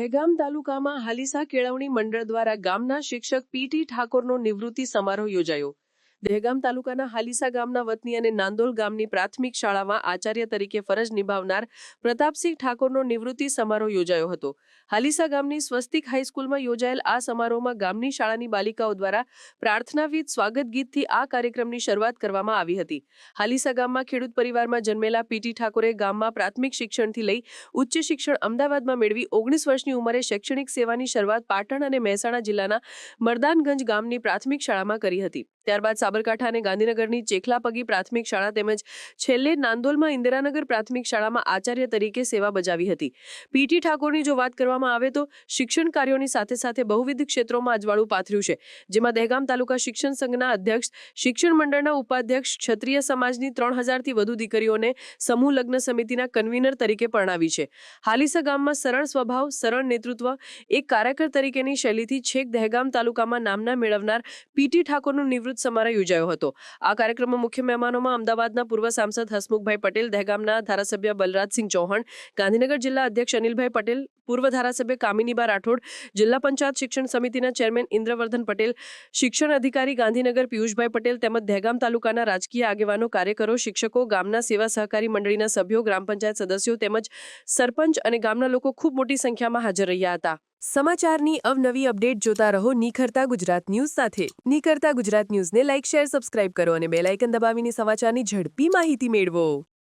દહેગામ તાલુકામાં હાલીસા કેળવણી મંડળ દ્વારા ગામના શિક્ષક પીટી ઠાકોરનો નિવૃત્તિ સમારોહ યોજાયો. દહેગામ તાલુકાના હાલીસા ગામના વતની અને નાંદોલ ગામની પ્રાથમિક શાળામાં આચાર્ય તરીકે ફરજ નિભાવનાર પ્રતાપસિંહ ઠાકોરનો નિવૃત્તિ સમારોહ યોજાયો હતો. હાલીસા ગામની સ્વસ્તિક હાઈસ્કૂલમાં યોજાયેલ આ સમારોહમાં ગામની શાળાની બાલિકાઓ દ્વારા પ્રાર્થનાવિદ સ્વાગત ગીતથી આ કાર્યક્રમની શરૂઆત કરવામાં આવી હતી. હાલીસા ગામમાં ખેડૂત પરિવારમાં જન્મેલા પીટી ઠાકોરે ગામમાં પ્રાથમિક શિક્ષણથી લઈ ઉચ્ચ શિક્ષણ અમદાવાદમાં મેળવી ઓગણીસ વર્ષની ઉંમરે શૈક્ષણિક સેવાની શરૂઆત પાટણ અને મહેસાણા જિલ્લાના મરદાનગંજ ગામની પ્રાથમિક શાળામાં કરી હતી. ત્યારબાદ સાબરકાંઠા અને ગાંધીનગરની ચેખલાપગી પ્રાથમિક શાળા તેમજ છેલ્લે નાંદોલમાં ઇન્દિરાનગર પ્રાથમિક શાળામાં આચાર્ય તરીકે સેવા બજાવી હતી. પીટી ઠાકોરની જો વાત કરવામાં આવે તો શિક્ષણ કાર્યોની સાથે સાથે બહુવિધ ક્ષેત્રોમાં અજવાળું પાથર્યું છે. જેમાં દહેગામ તાલુકા શિક્ષણ સંઘના અધ્યક્ષ, શિક્ષણ મંડળના ઉપાધ્યક્ષ, ક્ષત્રિય સમાજની ત્રણ હજારથી વધુ દીકરીઓને સમૂહ લગ્ન સમિતિના કન્વીનર તરીકે પરણાવી છે. હાલીસા ગામમાં સરળ સ્વભાવ, સરળ નેતૃત્વ, એક કાર્યકર તરીકેની શૈલીથી છેક દહેગામ તાલુકામાં નામના મેળવનાર પીટી ઠાકોરનું નિવૃત્ત સમારોહ યોજાયો હતો. આ કાર્યક્રમમાં મુખ્ય મહેમાનોમાં અમદાવાદના પૂર્વ સાંસદ હસમુખભાઈ પટેલ, દહેગામના ધારાસભ્ય બલરાજસિંહ ચૌહાણ, ગાંધીનગર જિલ્લા અધ્યક્ષ અનિલભાઈ પટેલ પૂર્વ ધારાસભ્ય કામિનીબા રાઠોડ, જિલ્લા પંચાયત શિક્ષણ સમિતિના ચેરમેન ઇન્દ્રવર્ધન પટેલ, શિક્ષણ અધિકારી ગાંધીનગર પિયુષભાઈ પટેલ તેમજ દહેગામ તાલુકાના રાજકીય આગેવાનો, કાર્યકરો, શિક્ષકો, ગામના સેવા સહકારી મંડળીના સભ્યો, ગ્રામ પંચાયત સદસ્યો તેમજ સરપંચ અને ગામના લોકો ખૂબ મોટી સંખ્યામાં હાજર રહ્યા હતા. સમાચારની અવનવી અપડેટ જોતા રહો નિખરતા ગુજરાત ન્યૂઝ સાથે. નિખરતા ગુજરાત ન્યૂઝને લાઇક, શેર, સબસ્ક્રાઇબ કરો અને બેલ આઇકન દબાવીને સમાચારની ઝડપી માહિતી મેળવો.